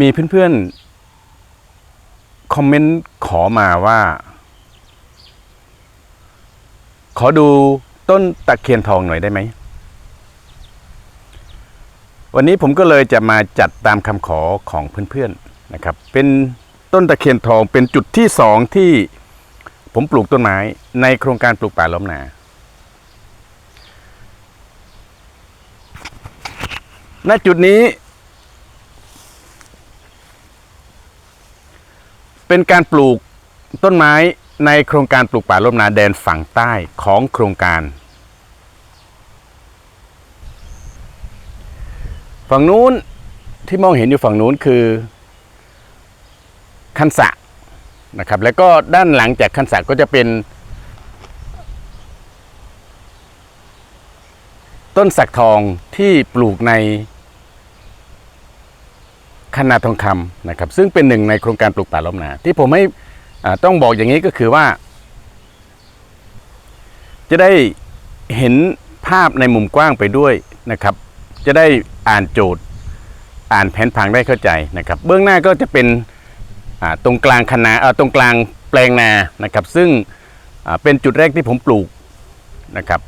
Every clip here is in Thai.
มีเพื่อนๆ คอมเมนต์ขอมาว่า ขอดูต้นตะเคียนทองหน่อยได้ไหม วันนี้ผมก็เลยจะมาจัดตามคำขอของเพื่อนๆนะครับ เป็นต้นตะเคียนทองเป็นจุดที่สองที่ผมปลูกต้นไม้ในโครงการปลูกป่าล้มนาณจุดนี้ เป็นการปลูกต้นไม้ในโครงการปลูกป่าล้มนาแดนฝั่งใต้ของโครงการ ฝั่งนู้นที่มองเห็นอยู่ฝั่งนู้นคือคันสะนะครับ แล้วก็ด้านหลังจากคันสะก็จะเป็นต้นสักทองที่ปลูกใน คณาทองคำนะครับซึ่งเป็นหนึ่งในโครงการปลูกป่าล้อมนา ที่ผมให้ต้องบอกอย่างนี้ก็คือว่า จะได้เห็นภาพในมุมกว้างไปด้วยนะครับ จะได้อ่านโจทย์ อ่านแผนผังได้เข้าใจนะครับ เบื้องหน้าก็จะเป็นตรงกลางคณะตรงกลางแปลงนานะครับ ซึ่งเป็นจุดแรกที่ผมปลูกนะครับ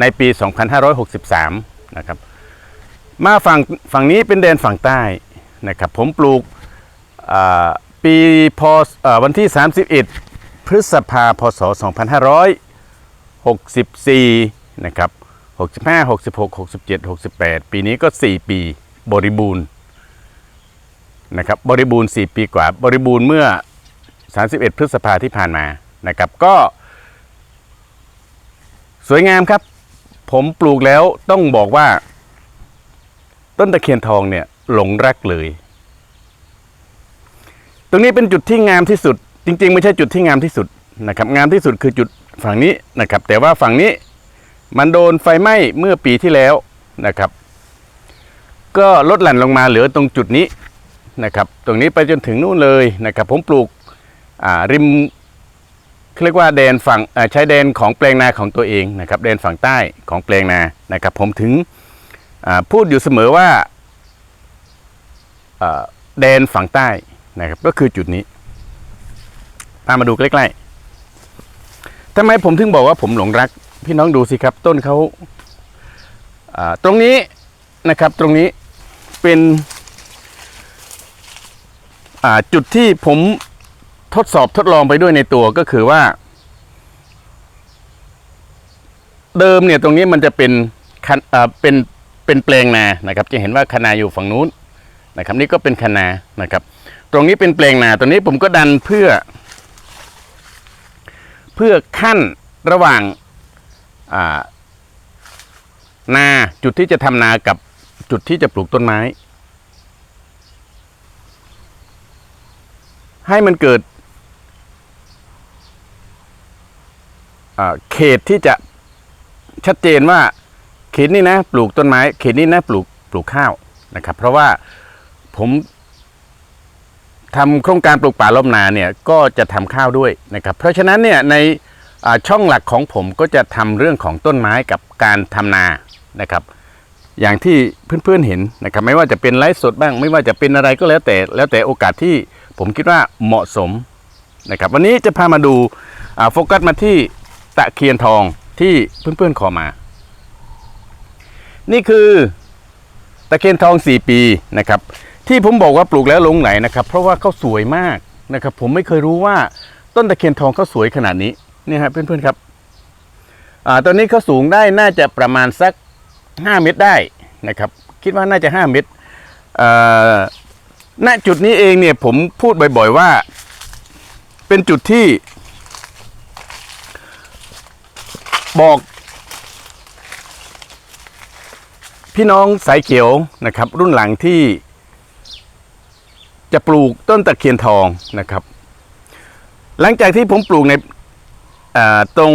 ในปี 2563 นะครับ มาฝั่งฝั่งนี้เป็นแดนฝั่งใต้ นะครับผมปลูกปีพศเอ่อวันที่ 31 พฤษภาพศ 2564 นะครับ 65 66 67 68 ปีนี้ก็ 4 ปีบริบูรณ์นะครับบริบูรณ์ 4 ปีกว่า บริบูรณ์เมื่อ 31 พฤษภาที่ผ่านมานะครับก็ สวยงามครับ ผมปลูกแล้วต้องบอกว่า ต้นตะเคียนทองเนี่ย หลงรักเลย ตรงนี้เป็นจุดที่งามที่สุด จริง ๆ ไม่ใช่จุดที่งามที่สุดนะครับ งามที่สุดคือจุดฝั่งนี้นะครับ แต่ว่าฝั่งนี้มันโดนไฟไหม้เมื่อปีที่แล้วนะครับ ก็ลดหลั่นลงมาเหลือตรงจุดนี้นะครับ ตรงนี้ไปจนถึงนู่นเลยนะครับ ผมปลูกริมเรียกว่าแดนฝั่งใช้แดนของแปลงนาของตัวเองนะครับ แดนฝั่งใต้ของแปลงนานะครับ ผมถึงพูดอยู่เสมอว่า แดนฝั่งใต้นะครับ ก็คือจุดนี้ตามมาดูใกล้ๆทำไมผมถึงบอกว่าผมหลงรัก พี่น้องดูสิครับ ต้นเขาตรงนี้นะครับตรงนี้เป็นจุดที่ผมทดสอบทดลองไปด้วยในตัวก็คือว่า เดิมเนี่ยตรงนี้มันจะเป็นเอ่อเป็นเป็นแปลงนานะครับ จะเห็นว่าคนาอยู่ฝั่งนู้น นะครับนี่ก็เป็นคนานะครับ ตรงนี้เป็นแปลงนาตรงนี้ผมก็ดันเพื่อ เพื่อขั้นระหว่างานาจุดที่จะทำนากับจุดที่จะปลูกต้นไม้ ให้มันเกิดเขตที่จะชัดเจนว่าเขตนี้นะ ปลูกต้นไม้ เขตนี้นะปลูกปลูกข้าวนะครับ เพราะว่า ผมทำโครงการปลูกป่าล้มนาเนี่ยก็จะทำข้าวด้วยนะครับ เพราะฉะนั้นเนี่ยในช่องหลักของผมก็จะทำเรื่องของต้นไม้กับการทำนานะครับ อย่างที่เพื่อนๆเห็นนะครับไม่ว่าจะเป็นไลฟ์สดบ้าง ไม่ว่าจะเป็นอะไรก็แล้วแต่แล้วแต่โอกาสที่ผมคิดว่าเหมาะสมนะครับ วันนี้จะพามาดูโฟกัสมาที่ตะเคียนทองที่เพื่อนๆขอมา นี่คือตะเคียนทอง 4 ปีนะครับ ที่ผมบอกว่าปลูกแล้วลงไหลนะครับ เพราะว่าเขาสวยมากนะครับ ผมไม่เคยรู้ว่าต้นตะเคียนทองเขาสวยขนาดนี้เนี่ยครับเพื่อนๆครับอ่าตอนนี้เขาสูงได้น่าจะประมาณสัก 5 เมตรได้นะครับ คิดว่าน่าจะ 5 เมตรณจุดนี้เองเนี่ยผมพูดบ่อยๆว่า เป็นจุดที่ บอก พี่น้องสายเขียวนะครับ รุ่นหลังที่ จะปลูกต้นตะเคียนทองนะครับ หลังจากที่ผมปลูกในตรง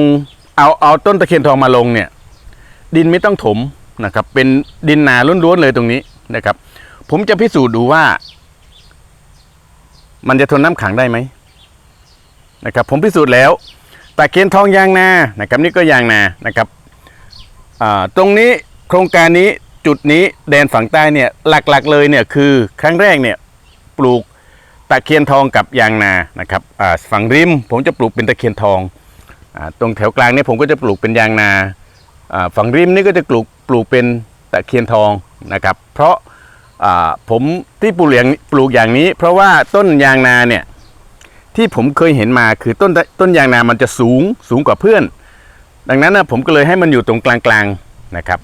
เอาเอาต้นตะเคียนทองมาลงเนี่ย ดินไม่ต้องถมนะครับ เป็นดินนาล้วนๆเลยตรงนี้นะครับ ผมจะพิสูจน์ดูว่า มันจะทนน้ำขังได้ไหมนะครับ ผมพิสูจน์แล้วตะเคียนทองยางนานะครับนี่ก็ยางนานะครับตรงนี้โครงการนี้จุดนี้แดนฝั่งใต้เนี่ยหลักๆเลยเนี่ยคือครั้งแรกเนี่ย ปลูกตะเคียนทองกับยางนานะครับฝั่งริมผมจะปลูกเป็นตะเคียนทองอตรงแถวกลางนี่ผมก็จะปลูกเป็นยางนาฝั่งริมนี่ก็จะปลูกปลูกเป็นตะเคียนทองนะครับ เพราะผมที่ปลูกอย่างปลูกอย่างนี้ เพราะว่าต้นยางนาเนี่ยที่ผมเคยเห็นมาคือต้นต้นยางนามันจะสูงสูงกว่าเพื่อน ดังนั้นนะผมก็เลยให้มันอยู่ตรงกลางๆนะครับ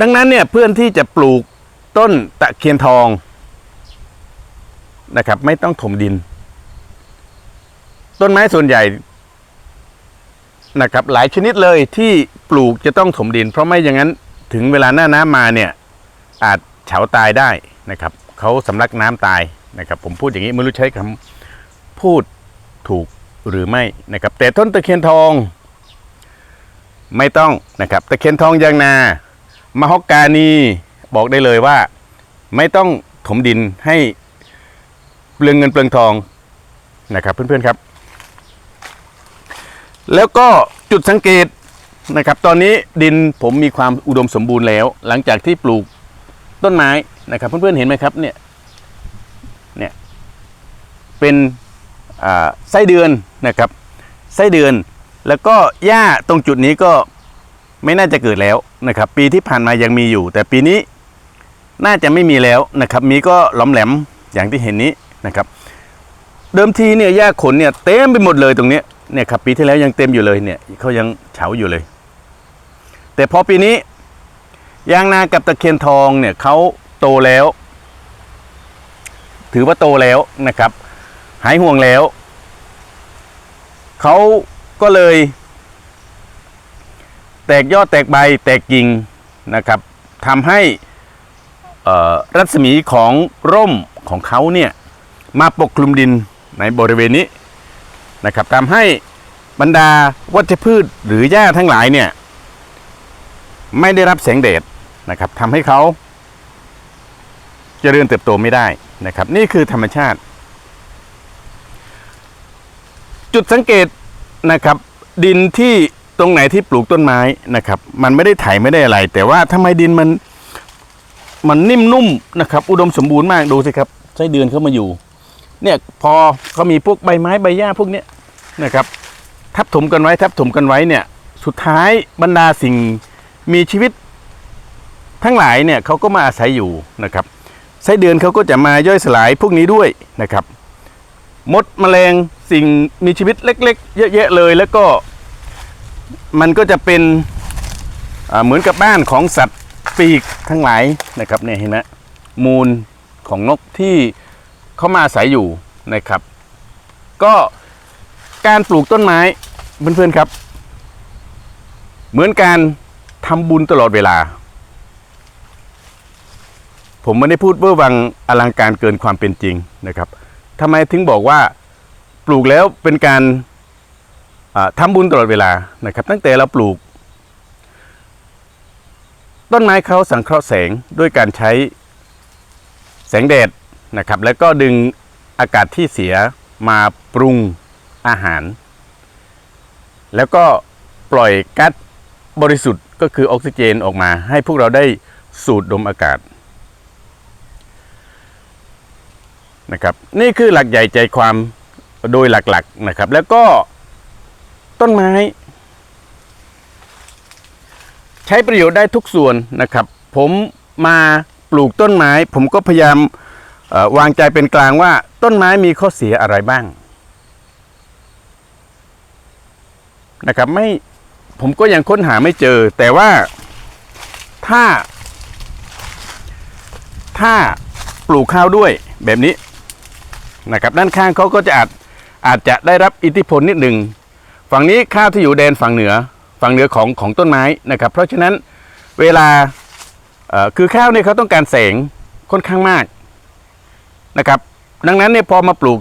ดังนั้นเนี่ยเพื่อนที่จะปลูก ต้นตะเคียนทองนะครับ ไม่ต้องถมดิน ต้นไม้ส่วนใหญ่นะครับ หลายชนิดเลยที่ปลูกจะต้องถมดิน เพราะไม่อย่างนั้นถึงเวลาหน้าน้ำมาเนี่ย อาจเฉาตายได้นะครับเขาสำลักน้ำตายนะครับ ผมพูดอย่างนี้ไม่รู้ใช้คำพูดถูกหรือไม่นะครับ แต่ต้นตะเคียนทอง ไม่ต้องนะครับ ตะเคียนทองยางนามะฮอกกานี บอกได้เลยว่า ไม่ต้องถมดินให้เปลืองเงินเปลืองทองนะครับ เพื่อนๆครับ แล้วก็จุดสังเกตนะครับ ตอนนี้ดินผมมีความอุดมสมบูรณ์แล้ว หลังจากที่ปลูกต้นไม้นะครับ เพื่อนๆเห็นไหมครับเนี่ยเนี่ยเป็นไส้เดือนนะครับ ไส้เดือนแล้วก็หญ้าตรงจุดนี้ก็ไม่น่าจะเกิดแล้วนะครับ ปีที่ผ่านมายังมีอยู่ แต่ปีนี้ น่าจะไม่มีแล้วนะครับ มีก็หล้อมแหลมอย่างที่เห็นนี้นะครับ เดิมทีเนี่ยหญ้าขนเนี่ยเต็มไปหมดเลยตรงนี้เนี่ยครับปีที่แล้วยังเต็มอยู่เลยเนี่ยเขายังเฉาอยู่เลย แต่พอปีนี้ยางนากับตะเคียนทองเนี่ยเขาโตแล้ว ถือว่าโตแล้วนะครับ หายห่วงแล้วเขาก็เลย แตกยอดแตกใบแตกกิ่งนะครับทำให้ รัศมีของร่มของเขาเนี่ยมาปกคลุมดินในบริเวณนี้นะครับทำให้บรรดาวัชพืชหรือหญ้าทั้งหลายเนี่ยไม่ได้รับแสงแดดนะครับทำให้เขาเจริญเติบโตไม่ได้นะครับ นี่คือธรรมชาติ จุดสังเกตนะครับ ดินที่ตรงไหนที่ปลูกต้นไม้นะครับ มันไม่ได้ไถไม่ได้อะไร แต่ว่าทำไมดินมัน มันนิ่มนุ่มนะครับ อุดมสมบูรณ์มากดูสิครับไส้เดือนเข้ามาอยู่ เนี่ยพอเขามีพวกใบไม้ใบหญ้าพวกเนี้ยนะครับ ทับถมกันไว้ทับถมกันไว้เนี่ย สุดท้ายบรรดาสิ่งมีชีวิต ทั้งหลายเนี่ยเขาก็มาอาศัยอยู่นะครับไส้เดือนเขาก็จะมาย่อยสลายพวกนี้ด้วยนะครับ มดแมลงสิ่งมีชีวิตเล็ก ๆ เยอะแยะเลยแล้วก็มันก็จะเป็นเหมือนกับบ้านของสัตว์ ปีกทั้งหลายนะครับเนี่ยเห็นไหมมูลของนกที่เขามาอาศัยอยู่นะครับ ก็การปลูกต้นไม้เพื่อนๆครับ เหมือนการทำบุญตลอดเวลา ผมไม่ได้พูดเวอร์วังอลังการเกินความเป็นจริงนะครับทำไมถึงบอกว่าปลูกแล้วเป็นการอ่าทำบุญตลอดเวลานะครับ ตั้งแต่เราปลูก ต้นไม้เขาสังเคราะห์แสงด้วยการใช้แสงแดดนะครับ แล้วก็ดึงอากาศที่เสียมาปรุงอาหาร แล้วก็ปล่อยก๊าซบริสุทธิ์ก็คือออกซิเจนออกมา ให้พวกเราได้สูดดมอากาศนะครับนี่คือหลักใหญ่ใจความโดยหลักๆนะครับ แล้วก็ต้นไม้ ใช้ประโยชน์ได้ทุกส่วนนะครับ ผมมาปลูกต้นไม้ ผมก็พยายามวางใจเป็นกลางว่าต้นไม้มีข้อเสียอะไรบ้างนะครับไม่ผมก็ยังค้นหาไม่เจอ แต่ว่าถ้า ถ้าปลูกข้าวด้วยแบบนี้นะครับด้านข้างเขาก็จะอาจอาจจะได้รับอิทธิพลนิดหนึ่งฝั่งนี้ข้าวที่อยู่แดนฝั่งเหนือ ฝั่งเหนือของของต้นไม้นะครับ เพราะฉะนั้นเวลาคือข้าวเนี่ยเขาต้องการแสงค่อนข้างมากนะครับ ดังนั้นเนี่ยพอมาปลูก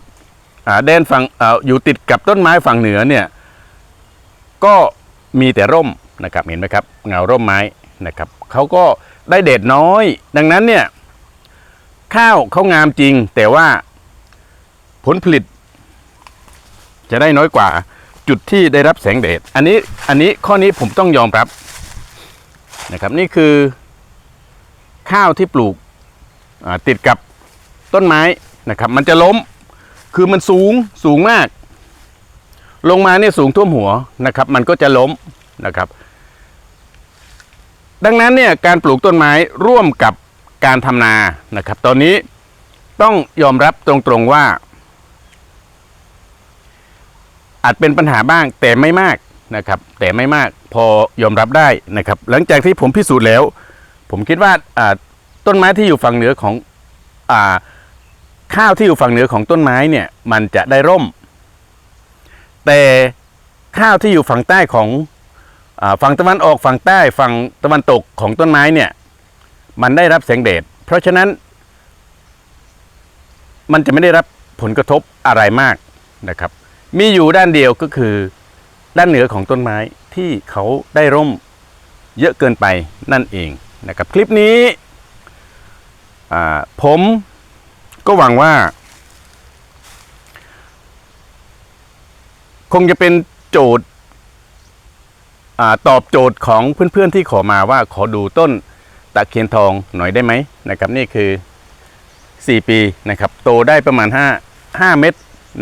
แดนฝั่งอออยู่ติดกับต้นไม้ฝั่งเหนือเนี่ยก็มีแต่ร่มนะครับเห็นไหมครับเงาร่มไม้นะครับเขาก็ได้เด็ดน้อย ดังนั้นเนี่ยข้าวเขางามจริง แต่ว่าผลผลิตจะได้น้อยกว่า จุดที่ได้รับแสงแดด อันนี้อันนี้ข้อนี้ผมต้องยอมรับนะครับนี่คือข้าวที่ปลูกติดกับต้นไม้นะครับ มันจะล้มคือมันสูงสูงมาก ลงมาเนี่ยสูงท่วมหัวนะครับ มันก็จะล้มนะครับ ดังนั้นเนี่ยการปลูกต้นไม้ร่วมกับการทำนานะครับ ตอนนี้ต้องยอมรับตรงๆว่า อาจเป็นปัญหาบ้างแต่ไม่มากนะครับ แต่ไม่มากพอยอมรับได้นะครับ หลังจากที่ผมพิสูจน์แล้ว ผมคิดว่าต้นไม้ที่อยู่ฝั่งเหนือของอข้าวที่อยู่ฝั่งเหนือของต้นไม้เนี่ยมันจะได้ร่ม แต่ข้าวที่อยู่ฝั่งใต้ของอฝั่งตะวันออกฝั่งใต้ฝั่งตะวันตกของต้นไม้เนี่ยมันได้รับแสงแดดเพราะฉะนั้น มันจะไม่ได้รับผลกระทบอะไรมากนะครับ มีอยู่ด้านเดียวก็คือ ด้านเหนือของต้นไม้ที่เขาได้ร่มเยอะเกินไปนั่นเองนะครับคลิปนี้ผมก็หวังว่า คงจะเป็นโจทย์ตอบโจทย์ของเพื่อนๆที่ขอมาว่าขอดูต้นตะเคียนทองหน่อยได้ไหมนะครับนี่คือ 4 ปีนะครับโตได้ประมาณ 5 5 เม็ด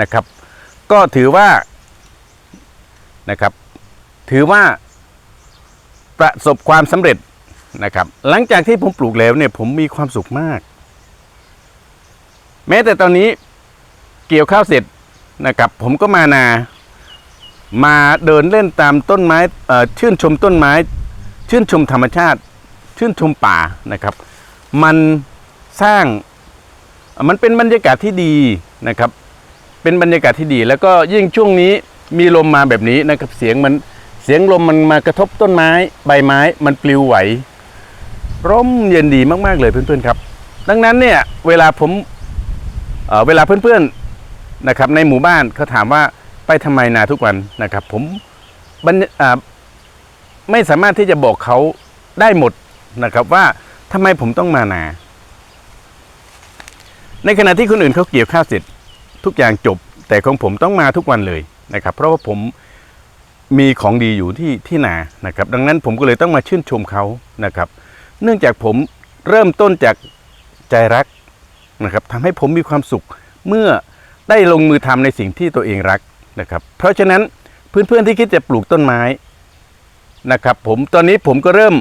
นะครับ ก็ถือว่านะครับ ถือว่าประสบความสำเร็จนะครับ หลังจากที่ผมปลูกแล้วเนี่ยผมมีความสุขมาก แม้แต่ตอนนี้เกี่ยวข้าวเสร็จนะครับ ผมก็มานา มาเดินเล่นตามต้นไม้ชื่นชมต้นไม้ ชื่นชมธรรมชาติ ชื่นชมป่านะครับ มันสร้างมันเป็นบรรยากาศที่ดีนะครับ เป็นบรรยากาศที่ดี แล้วก็ยิ่งช่วงนี้มีลมมาแบบนี้นะครับเสียงมันเสียงลมมันมากระทบต้นไม้ ใบไม้มันปลิวไหว ร่มเย็นดีมากๆเลยเพื่อนๆครับ ดังนั้นเนี่ยเวลาผมเเวลาเพื่อนๆนะครับในหมู่บ้านเขาถามว่าไปทำไมนาทุกวันนะครับ ผมบไม่สามารถที่จะบอกเขาได้หมดนะครับว่าทำไมผมต้องมานา ในขณะที่คนอื่นเขาเกี่ยวข้าวเสร็จ ทุกอย่างจบ แต่ของผมต้องมาทุกวันเลยนะครับ เพราะว่าผมมีของดีอยู่ที่ที่นานะครับ ดังนั้นผมก็เลยต้องมาชื่นชมเขานะครับ เนื่องจากผมเริ่มต้นจากใจรักนะครับทำให้ผมมีความสุขเมื่อได้ลงมือทำในสิ่งที่ตัวเองรักนะครับ เพราะฉะนั้นเพื่อนๆที่คิดจะปลูกต้นไม้นะครับ ผมตอนนี้ผมก็เริ่ม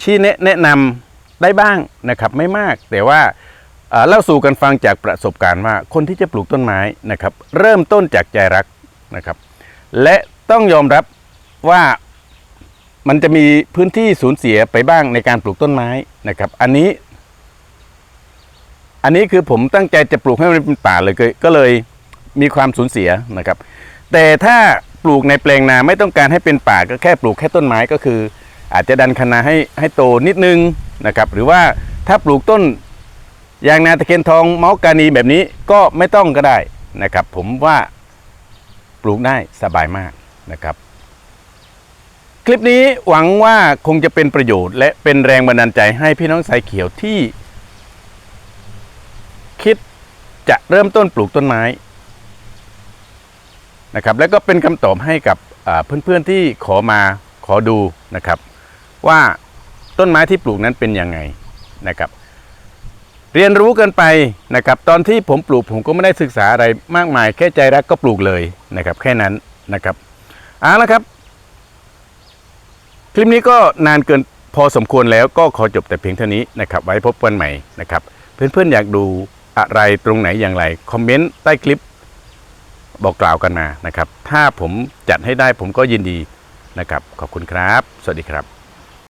ชี้แนะแนะนำได้บ้างนะครับ ไม่มากแต่ว่า เล่าสู่กันฟังจากประสบการณ์ว่าคนที่จะปลูกต้นไม้นะครับ เริ่มต้นจากใจรักนะครับ และต้องยอมรับว่ามันจะมีพื้นที่สูญเสียไปบ้างในการปลูกต้นไม้นะครับ อันนี้ อันนี้คือผมตั้งใจจะปลูกให้มันเป็นป่าเลยก็ก็เลยมีความสูญเสียนะครับ แต่ถ้าปลูกในแปลงนาไม่ต้องการให้เป็นป่าก็แค่ปลูกแค่ต้นไม้ก็คือ อาจจะดันคะนาให้ให้โตนิดนึงนะครับ หรือว่าถ้าปลูกต้น ยางนาตะเคียนทองเมาส์กานีแบบนี้ก็ไม่ต้องก็ได้นะครับ ผมว่าปลูกได้สบายมากนะครับ คลิปนี้หวังว่าคงจะเป็นประโยชน์ และเป็นแรงบันดาลใจให้พี่น้องสายเขียวที่ คิดจะเริ่มต้นปลูกต้นไม้นะครับ แล้วก็เป็นคำตอบให้กับเพื่อนๆที่ขอมาขอดูนะครับ ว่าต้นไม้ที่ปลูกนั้นเป็นยังไงนะครับ เรียนรู้กันไปนะครับตอนที่ผมปลูกผมก็ไม่ได้ศึกษาอะไรมากมาย แค่ใจรักก็ปลูกเลยนะครับ แค่นั้นนะครับเอาละครับ คลิปนี้ก็นานเกินพอสมควรแล้วก็ขอจบแต่เพียงเท่านี้นะครับ ไว้พบกันใหม่นะครับ เพื่อนๆอยากดูอะไรตรงไหนอย่างไร คอมเมนต์ใต้คลิปบอกกล่าวกันมานะครับ ถ้าผมจัดให้ได้ผมก็ยินดีนะครับ ขอบคุณครับ สวัสดีครับ